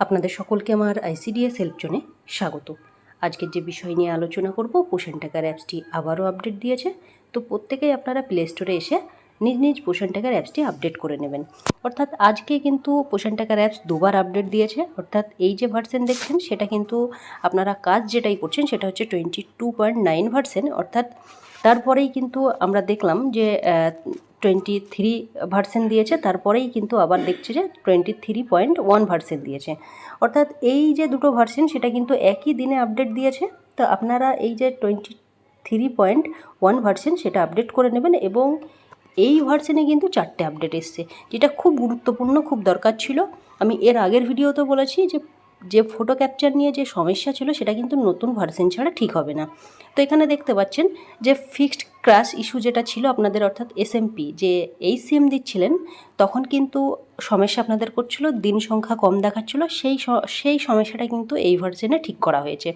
আপনাদের সকলকে আমার আইসিডিএস হেল্প জোনে স্বাগত। আজকের যে বিষয় নিয়ে আলোচনা করব, পোষণ টাকার অ্যাপসটি আবারও আপডেট দিয়েছে। তো প্রত্যেকেই আপনারা প্লে স্টোরে এসে নিজ নিজ পোষণ টাকার অ্যাপসটি আপডেট করে নেবেন। অর্থাৎ আজকে কিন্তু পোষণ টাকার অ্যাপস দুবার আপডেট দিয়েছে। অর্থাৎ এই যে ভার্সেন দেখছেন, সেটা কিন্তু আপনারা কাজ যেটাই করছেন, সেটা হচ্ছে twenty two point nine version অর্থাৎ তারপরেই কিন্তু আমরা দেখলাম যে টোয়েন্টি থ্রি ভার্সেন দিয়েছে, তারপরেই কিন্তু আবার দেখছে যে twenty three point one version দিয়েছে। অর্থাৎ এই যে দুটো ভার্সেন সেটা কিন্তু একই দিনে আপডেট দিয়েছে। তো আপনারা এই যে twenty three point one version সেটা আপডেট করে নেবেন এবং এই ভার্সেনে কিন্তু চারটে আপডেট এসছে, যেটা খুব গুরুত্বপূর্ণ, খুব দরকার ছিল। আমি এর আগের ভিডিওতে বলেছি যে যে ফটো ক্যাপচার নিয়ে যে সমস্যা ছিল, সেটা কিন্তু নতুন ভার্সেন ছাড়া ঠিক হবে না। তো এখানে দেখতে পাচ্ছেন যে ফিক্সড ক্রাশ ইস্যু যেটা ছিল আপনাদের, অর্থাৎ এসএমপি যে এই সিএম দিচ্ছিলেন, তখন কিন্তু সমস্যা আপনাদের করছিল, দিন সংখ্যা কম দেখাচ্ছিল, সেই সেই সমস্যাটা কিন্তু এই ভার্সেনে ঠিক করা হয়েছে।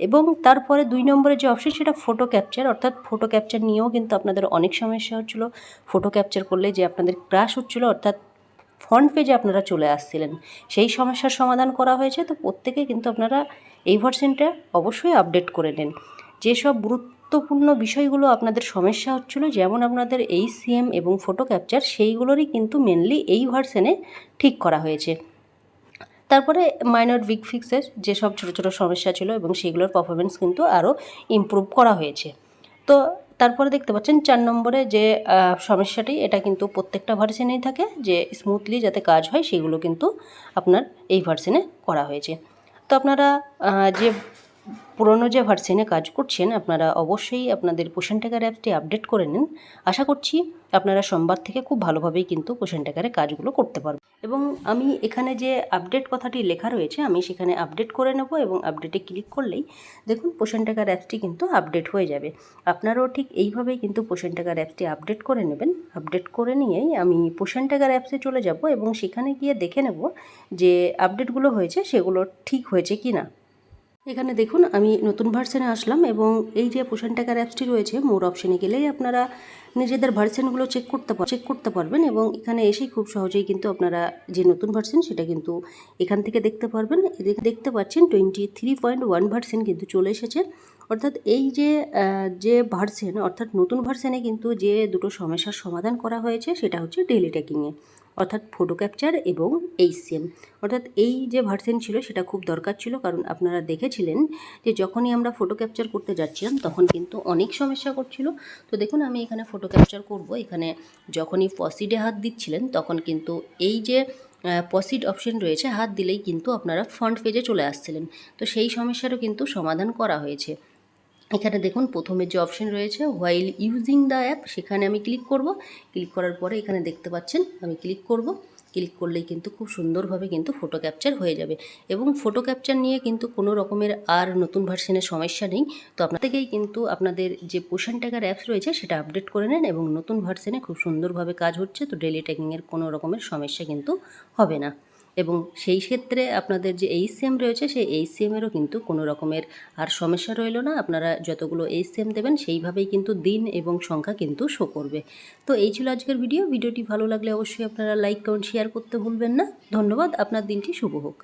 এবং তারপরে দুই নম্বরে যে অপশন সেটা ফটো ক্যাপচার অর্থাৎ ফটো ক্যাপচার নিয়েও কিন্তু আপনাদের অনেক সমস্যা হচ্ছিল। ফটো ক্যাপচার করলে যে আপনাদের ক্রাশ হচ্ছিল, অর্থাৎ ফ্রন্ট পেজে আপনারা চলে আসছিলেন। সেই সমস্যার সমাধান করা হয়েছে, তো প্রত্যেকে কিন্তু আপনারা এই ভার্সনটা অবশ্যই আপডেট করে নেন। যেসব গুরুত্বপূর্ণ বিষয়গুলো আপনাদের সমস্যা হচ্ছিল, যেমন আপনাদের এই সিএম এবং ফটো ক্যাপচার সেইগুলোরই কিন্তু মেনলি এই ভার্সনে ঠিক করা হয়েছে। তারপরে মাইনর উইক ফিক্সের যেসব ছোটো ছোটো সমস্যা ছিল এবং সেগুলোর পারফরমেন্স কিন্তু আরও ইমপ্রুভ করা হয়েছে। তো তারপরে দেখতে পাচ্ছেন চার নম্বরে যে সমস্যাটি, এটা কিন্তু প্রত্যেকটা ভার্সেনেই থাকে, যে স্মুথলি যাতে কাজ হয়, সেগুলো কিন্তু আপনার এই ভার্সেনে করা হয়েছে। তো আপনারা যে পুরনো যে ভার্সেনে কাজ করছেন, আপনারা অবশ্যই আপনাদের পোষণ টাকার অ্যাপটি আপডেট করে নিন। আশা করছি আপনারা সোমবার থেকে খুব ভালোভাবেই কিন্তু পোষণ টাকারে কাজগুলো করতে পারবেন। এবং আমি এখানে যে আপডেট কথাটি লেখা রয়েছে, আমি সেখানে আপডেট করে নেব এবং আপডেটে ক্লিক করলেই দেখুন পোষণ টাকার অ্যাপসটি কিন্তু আপডেট হয়ে যাবে। আপনারাও ঠিক এইভাবেই কিন্তু পোষণ টাকার অ্যাপসটি আপডেট করে নেবেন। আপডেট করে নিয়েই আমি পোষণ টাকার অ্যাপসে চলে যাব এবং সেখানে গিয়ে দেখে নেব যে আপডেটগুলো হয়েছে সেগুলো ঠিক হয়েছে কি না এখানে দেখুন, আমি নতুন ভার্সনে আসলাম এবং এই যে পোষণ টাকার অ্যাপসটি রয়েছে মোর অপশানে গেলেই আপনারা নিজেদের ভার্সনগুলো চেক করতে চেক করতে পারবেন এবং এখানে এসেই খুব সহজেই কিন্তু আপনারা যে নতুন ভার্সন সেটা কিন্তু এখান থেকে দেখতে পারবেন। দেখতে পাচ্ছেন twenty three point one version কিন্তু চলে এসেছে। অর্থাৎ এই যে যে ভার্সেন অর্থাৎ নতুন ভার্সেনে কিন্তু যে দুটো সমস্যার সমাধান করা হয়েছে সেটা হচ্ছে ডেলি ট্যাকিংয়ে অর্থাৎ ফটো ক্যাপচার এবং এইচসিএম অর্থাৎ এই যে ভার্সেন ছিল, সেটা খুব দরকার ছিল, কারণ আপনারা দেখেছিলেন যে যখনই আমরা ফটো ক্যাপচার করতে যাচ্ছিলাম, তখন কিন্তু অনেক সমস্যা করছিল। তো দেখুন, আমি এখানে ফটো ক্যাপচার করব। এখানে যখনই পসিডে হাত দিচ্ছিলেন, তখন কিন্তু এই যে পসিড অপশন রয়েছে, হাত দিলেই কিন্তু আপনারা ফ্রন্ট পেজে চলে আসছিলেন। তো সেই সমস্যারও কিন্তু সমাধান করা হয়েছে। এখানে দেখুন প্রথমে যে অপশন রয়েছে হোয়াইল ইউজিং দ্য অ্যাপ সেখানে আমি ক্লিক করব। ক্লিক করার পরে এখানে দেখতে পাচ্ছেন, আমি ক্লিক করব। ক্লিক করলেই কিন্তু খুব সুন্দরভাবে কিন্তু ফটো ক্যাপচার হয়ে যাবে। এবং ফটো ক্যাপচার নিয়ে কিন্তু কোনো রকমের আর নতুন ভার্সনের সমস্যা নেই। তো আপনার থেকেই কিন্তু আপনাদের যে পোষণ টাকার অ্যাপস রয়েছে, সেটা আপডেট করে নেন এবং নতুন ভার্সনে খুব সুন্দরভাবে কাজ হচ্ছে। তো ডেলি ট্যাকিংয়ের কোনো রকমের সমস্যা কিন্তু হবে না। এবং সেই ক্ষেত্রে আপনাদের যে এইচ সি এম রয়েছে, সেই এইচ সি এমেরও কিন্তু কোনো রকমের আর সমস্যা রইল না। আপনারা যতগুলো এইচ সিএম দেবেন, সেইভাবেই কিন্তু দিন এবং সংখ্যা কিন্তু শো করবে। তো এই ছিল আজকের ভিডিও ভিডিওটি ভালো লাগলে অবশ্যই আপনারা লাইক কমেন্ট শেয়ার করতে ভুলবেন না। ধন্যবাদ। আপনার দিনটি শুভ হোক।